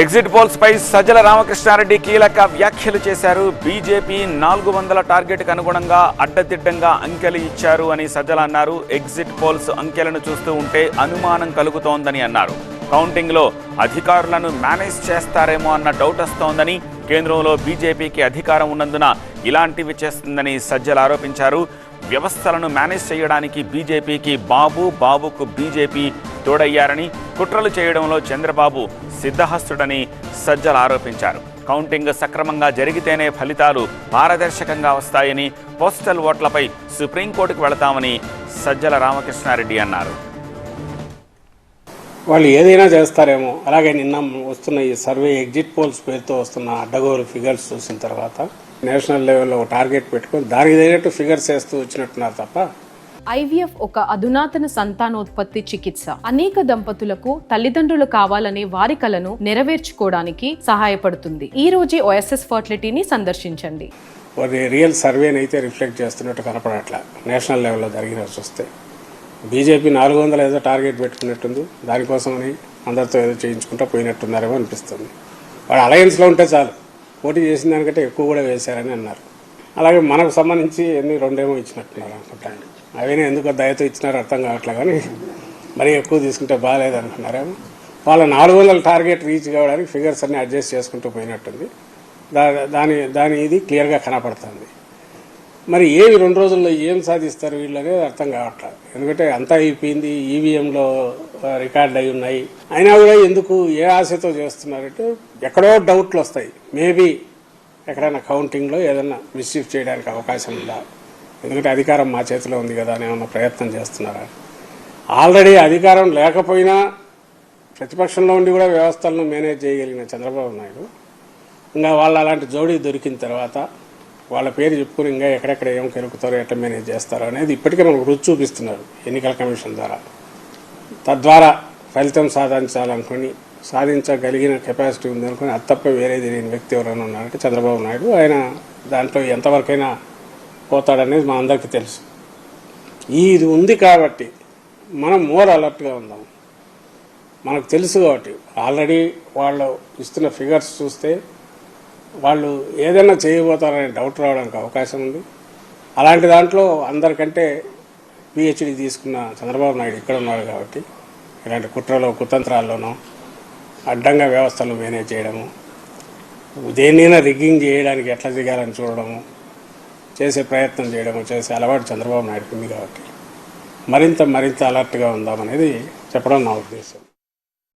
Exit polls పై సజ్జల రామకృష్ణారెడ్డి కీలక వ్యాఖ్యలు చేశారు. బీజేపీ నాలుగు వందల టార్గెట్కు అనుగుణంగా అడ్డదిడ్డంగా అంకెలు ఇచ్చారు అని సజ్జల అన్నారు. ఎగ్జిట్ పోల్స్ అంకెలను చూస్తూ ఉంటే అనుమానం కలుగుతోందని అన్నారు. కౌంటింగ్లో అధికారులను మేనేజ్ చేస్తారేమో అన్న డౌట్ వస్తోందని కేంద్రంలో బీజేపీకి అధికారం ఉన్నందున ఇలాంటివి చేస్తుందని సజ్జల ఆరోపించారు. వ్యవస్థలను మేనేజ్ చేయడానికి బీజేపీకి బాబు బాబుకు బీజేపీ తోడయ్యారని కుట్రలు చేయడంలో చంద్రబాబు సిద్ధహస్తుడని సజ్జలు ఆరోపించారు. కౌంటింగ్ సక్రమంగా జరిగితేనే ఫలితాలు పారదర్శకంగా వస్తాయని పోస్టల్ ఓట్లపై సుప్రీంకోర్టుకు వెళతామని సజ్జల రామకృష్ణారెడ్డి అన్నారు. వాళ్ళు ఏదైనా చేస్తారేమో అలాగే నిన్న వస్తున్న ఈ సర్వే ఎగ్జిట్ పోల్స్ పేరుతో వస్తున్న అడ్డగోలు ఫిగర్స్ చూసిన తర్వాత నేషనల్ లెవెల్లో ఒక టార్గెట్ పెట్టుకొని దానికి తగినట్టు ఫిగర్స్ వేస్తూ వచ్చినట్టున్నారు తప్ప ఐవీఎఫ్ ఒక అధునాతన సంతానోత్పత్తి చికిత్స. అనేక దంపతులకు తల్లిదండ్రులు కావాలనే వారి కలను నెరవేర్చుకోవడానికి సహాయపడుతుంది. ఈ రోజే ఓఎస్ఎస్ ఫర్టిలిటీని సందర్శించండి. వారి రియల్ సర్వేని అయితే రిఫ్లెక్ట్ చేస్తున్నట్టు కనపడట్ల. నేషనల్ లెవెల్లో జరిగిన చూస్తే బీజేపీ నాలుగు వందల ఏదో టార్గెట్ పెట్టుకున్నట్టుంది. దానికోసమని అందరితో ఏదో చేయించుకుంటా పోయినట్టున్నారేమో అనిపిస్తుంది. వాడు అలయన్స్లో ఉంటే చాలు. పోటీ చేసిన దానికంటే ఎక్కువ కూడా వేశారని అన్నారు. అలాగే మనకు సంబంధించి ఎన్ని రెండేమో ఇచ్చినట్టున్నారు అనుకుంటాను అవన్నీ ఎందుకు దయతో ఇచ్చినారో అర్థం కావట్లే కానీ మరీ ఎక్కువ తీసుకుంటే బాగాలేదు అనుకున్నారేమో వాళ్ళ నాలుగు వందల టార్గెట్ రీచ్ కావడానికి ఫిగర్స్ అన్ని అడ్జస్ట్ చేసుకుంటూ పోయినట్టుంది. దా దాని దాని ఇది క్లియర్గా కనపడుతుంది. మరి ఏవి రెండు రోజుల్లో ఏం సాధిస్తారు వీళ్ళు అనేది అర్థం కావట్లేదు ఎందుకంటే అంతా అయిపోయింది ఈవీఎంలో రికార్డ్ అయి ఉన్నాయి. అయినా కూడా ఎందుకు ఏ ఆశతో చేస్తున్నారంటే ఎక్కడో డౌట్లు వస్తాయి. మేబీ ఎక్కడైనా కౌంటింగ్లో ఏదైనా మిస్యూజ్ చేయడానికి అవకాశం ఉందా? ఎందుకంటే అధికారం మా చేతిలో ఉంది కదా అని ఏమన్నా ప్రయత్నం చేస్తున్నారా? ఆల్రెడీ అధికారం లేకపోయినా ప్రతిపక్షంలో ఉండి కూడా వ్యవస్థలను మేనేజ్ చేయగలిగిన చంద్రబాబు నాయుడు. ఇంకా వాళ్ళు అలాంటి జోడీ దొరికిన తర్వాత వాళ్ళ పేరు చెప్పుకుని ఇంకా ఎక్కడెక్కడ ఏం కెరుకుతారో ఎట్లా మేనేజ్ చేస్తారో అనేది ఇప్పటికే మనకు రుచి చూపిస్తున్నారు ఎన్నికల కమిషన్ ద్వారా. తద్వారా ఫలితం సాధించాలనుకుని సాధించగలిగిన కెపాసిటీ ఉందనుకుని అది తప్ప వేరేది లేని వ్యక్తి ఎవరైనా ఉన్నారంటే చంద్రబాబు నాయుడు. ఆయన దాంట్లో ఎంతవరకైనా పోతాడనేది మా అందరికీ తెలుసు. ఇది ఉంది కాబట్టి మనం మోర్ అలర్ట్గా ఉందాం. మనకు తెలుసు కాబట్టి. ఆల్రెడీ వాళ్ళు ఇస్తున్న ఫిగర్స్ చూస్తే వాళ్ళు ఏదైనా చేయబోతారనే డౌట్ రావడానికి అవకాశం ఉంది. అలాంటి దాంట్లో అందరికంటే పిహెచ్డి తీసుకున్న చంద్రబాబు నాయుడు ఇక్కడ ఉన్నారు కాబట్టి ఇలాంటి కుట్రలో కుతంత్రాల్లోనూ అడ్డంగా వ్యవస్థలు మేనేజ్ చేయడము దేన్నైనా రిగ్గింగ్ చేయడానికి ఎట్లా దిగాలని చూడడము చేసే ప్రయత్నం చేయడము చేసే అలవాటు చంద్రబాబు నాయుడుకి ఉంది కాబట్టి మరింత మరింత అలర్ట్గా ఉందామనేది చెప్పడం నా ఉద్దేశం.